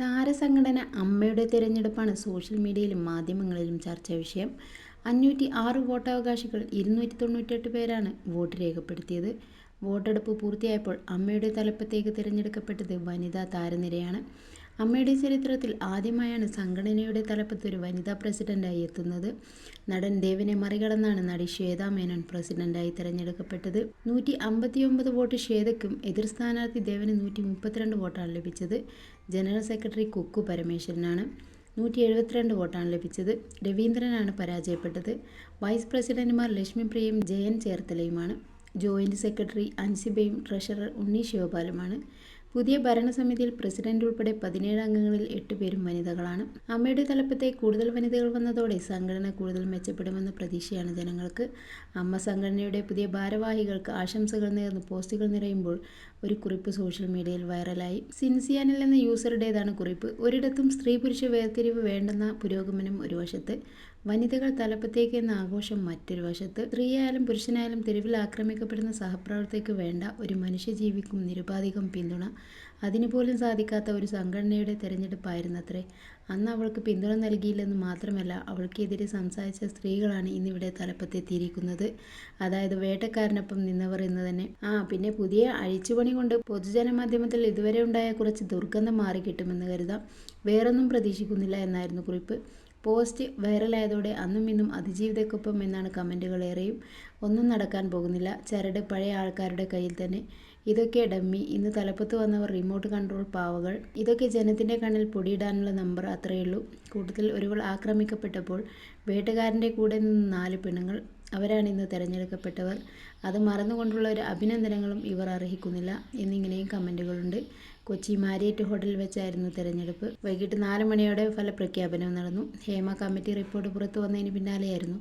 താരസംഘടന അമ്മയുടെ തിരഞ്ഞെടുപ്പാണ് സോഷ്യൽ മീഡിയയിലും മാധ്യമങ്ങളിലും ചർച്ചാ വിഷയം. അഞ്ഞൂറ്റി ആറ് വോട്ടവകാശികൾ ഇരുന്നൂറ്റി തൊണ്ണൂറ്റെട്ട് പേരാണ് വോട്ട് രേഖപ്പെടുത്തിയത്. വോട്ടെടുപ്പ് പൂർത്തിയായപ്പോൾ അമ്മയുടെ തലപ്പത്തേക്ക് തിരഞ്ഞെടുക്കപ്പെട്ടത് വനിതാ താരനിരയാണ്. അമ്മയുടെ ചരിത്രത്തിൽ ആദ്യമായാണ് സംഘടനയുടെ തലപ്പത്ത് ഒരു വനിതാ പ്രസിഡന്റായി എത്തുന്നത്. നടൻ ദേവനെ മറികടന്നാണ് നടി ശ്വേത മേനോൻ പ്രസിഡന്റായി തെരഞ്ഞെടുക്കപ്പെട്ടത്. നൂറ്റി അമ്പത്തിയൊമ്പത് വോട്ട് ശ്വേതയ്ക്കും എതിർ സ്ഥാനാർത്ഥി ദേവന് നൂറ്റി മുപ്പത്തിരണ്ട് വോട്ടാണ് ലഭിച്ചത്. ജനറൽ സെക്രട്ടറി കുക്കു പരമേശ്വരനാണ് നൂറ്റി എഴുപത്തിരണ്ട് വോട്ടാണ് ലഭിച്ചത്. രവീന്ദ്രനാണ് പരാജയപ്പെട്ടത്. വൈസ് പ്രസിഡന്റുമാർ ലക്ഷ്മിപ്രിയയും ജയൻ ചേർത്തലയുമാണ്. ജോയിന്റ് സെക്രട്ടറി അൻസിബയും ട്രഷറർ ഉണ്ണി ശിവപാലുമാണ്. പുതിയ ഭരണസമിതിയിൽ പ്രസിഡന്റ് ഉൾപ്പെടെ പതിനേഴ് അംഗങ്ങളിൽ എട്ട് പേരും വനിതകളാണ്. അമ്മയുടെ തലപ്പത്തെ കൂടുതൽ വനിതകൾ വന്നതോടെ സംഘടന കൂടുതൽ മെച്ചപ്പെടുമെന്ന പ്രതീക്ഷയാണ് ജനങ്ങൾക്ക്. അമ്മ സംഘടനയുടെ പുതിയ ഭാരവാഹികൾക്ക് ആശംസകൾ നേർന്ന് പോസ്റ്റുകൾ നിറയുമ്പോൾ ഒരു കുറിപ്പ് സോഷ്യൽ മീഡിയയിൽ വൈറലായി. സിൻസിയാനിൽ എന്ന യൂസറുടേതാണ് കുറിപ്പ്. ഒരിടത്തും സ്ത്രീ പുരുഷ വേർതിരിവ് വേണ്ടെന്ന പുരോഗമനം ഒരു വശത്ത്. വനിതകൾ തലപ്പത്തേക്ക് എന്ന ആഘോഷം മറ്റൊരു വശത്ത് സ്ത്രീയായാലും പുരുഷനായാലും തെരുവിൽ ആക്രമിക്കപ്പെടുന്ന സഹപ്രവർത്തകർക്ക് വേണ്ട ഒരു മനുഷ്യജീവിക്കും നിരുപാധികം പിന്തുണ. അതിനുപോലും പോലും സാധിക്കാത്ത ഒരു സംഘടനയുടെ തെരഞ്ഞെടുപ്പായിരുന്നത്രേ. അന്ന് അവൾക്ക് പിന്തുണ നൽകിയില്ലെന്ന് മാത്രമല്ല അവൾക്കെതിരെ സംസാരിച്ച സ്ത്രീകളാണ് ഇന്നിവിടെ തലപ്പത്തെത്തിയിരിക്കുന്നത്. അതായത് വേട്ടക്കാരനൊപ്പം നിന്നവർ എന്ന് തന്നെ. ആ പിന്നെ പുതിയ അഴിച്ചുപണി കൊണ്ട് പൊതുജനമാധ്യമത്തിൽ ഇതുവരെ ഉണ്ടായ കുറച്ച് ദുർഗന്ധം മാറി കിട്ടുമെന്ന് കരുതാം. വേറൊന്നും പ്രതീക്ഷിക്കുന്നില്ല എന്നായിരുന്നു കുറിപ്പ്. പോസ്റ്റ് വൈറലായതോടെ അന്നും ഇന്നും അതിജീവിതക്കൊപ്പം എന്നാണ് കമന്റുകൾ ഏറെയും. ഒന്നും നടക്കാൻ പോകുന്നില്ല. ചരട് പഴയ ആൾക്കാരുടെ കയ്യിൽ തന്നെ. ഇതൊക്കെ ഡമ്മി. ഇന്ന് തലപ്പത്ത് വന്നവർ റിമോട്ട് കൺട്രോൾ പാവകൾ. ഇതൊക്കെ ജനത്തിന്റെ കണ്ണിൽ പൊടിയിടാനുള്ള നമ്പർ അത്രയുള്ളൂ കൂട്ടത്തിൽ ഒരുവൾ ആക്രമിക്കപ്പെട്ടപ്പോൾ വേട്ടുകാരന്റെ കൂടെ നിന്ന് നാല് പെണ്ണുങ്ങൾ അവരാണ് ഇന്ന് തിരഞ്ഞെടുക്കപ്പെട്ടവർ. അത് മറന്നുകൊണ്ടുള്ള ഒരു അഭിനന്ദനങ്ങളും ഇവർ അർഹിക്കുന്നില്ല. എന്നിങ്ങനെയും കമന്റുകളുണ്ട് കൊച്ചി മാരിയറ്റ് ഹോട്ടലിൽ വെച്ചായിരുന്നു തെരഞ്ഞെടുപ്പ്. വൈകിട്ട് നാല് മണിയോടെ ഫലപ്രഖ്യാപനം നടന്നു. ഹേമ കമ്മിറ്റി റിപ്പോർട്ട് പുറത്തു വന്നതിന് പിന്നാലെയായിരുന്നു.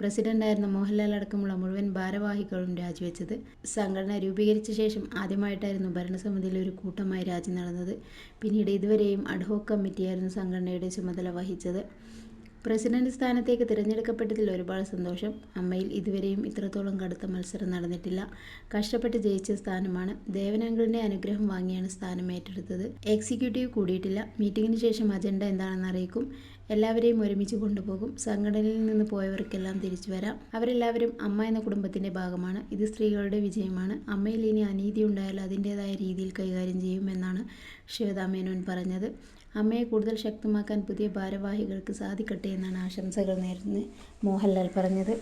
പ്രസിഡന്റായിരുന്ന മോഹൻലാൽ അടക്കമുള്ള മുഴുവൻ ഭാരവാഹികളും രാജിവെച്ചത്. സംഘടന രൂപീകരിച്ച ശേഷം ആദ്യമായിട്ടായിരുന്നു ഭരണസമിതിയിൽ ഒരു കൂട്ടമായി രാജി നടന്നത്. പിന്നീട് ഇതുവരെയും അഡ്ഹോക് കമ്മിറ്റിയായിരുന്നു സംഘടനയുടെ ചുമതല വഹിച്ചത്. പ്രസിഡന്റ് സ്ഥാനത്തേക്ക് തിരഞ്ഞെടുക്കപ്പെട്ടതിൽ ഒരുപാട് സന്തോഷം. അമ്മയിൽ ഇതുവരെയും ഇത്രത്തോളം കടുത്ത മത്സരം നടന്നിട്ടില്ല. കഷ്ടപ്പെട്ട് ജയിച്ച സ്ഥാനമാണ്. ദേവനങ്കിളിന്റെ അനുഗ്രഹം വാങ്ങിയാണ് സ്ഥാനം ഏറ്റെടുത്തത്. എക്സിക്യൂട്ടീവ് കൂടിയിട്ടില്ല. മീറ്റിംഗിന് ശേഷം അജണ്ട എന്താണെന്ന് അറിയിക്കും. എല്ലാവരെയും ഒരുമിച്ച് കൊണ്ടുപോകും. സംഘടനയിൽ നിന്ന് പോയവർക്കെല്ലാം തിരിച്ചു വരാം. അവരെല്ലാവരും അമ്മ എന്ന കുടുംബത്തിന്റെ ഭാഗമാണ്. ഇത് സ്ത്രീകളുടെ വിജയമാണ്. അമ്മയിൽ ഇനി അനീതി ഉണ്ടായാൽ അതിന്റെതായ രീതിയിൽ കൈകാര്യം ചെയ്യുമെന്നാണ് ശിവദാമേനോൻ മേനോൻ പറഞ്ഞത്. അമ്മയെ കൂടുതൽ ശക്തമാക്കാൻ പുതിയ ഭാരവാഹികൾക്ക് സാധിക്കട്ടെ എന്നാണ് ആശംസകൾ നേരുന്നത് മോഹൻലാൽ പറഞ്ഞത്.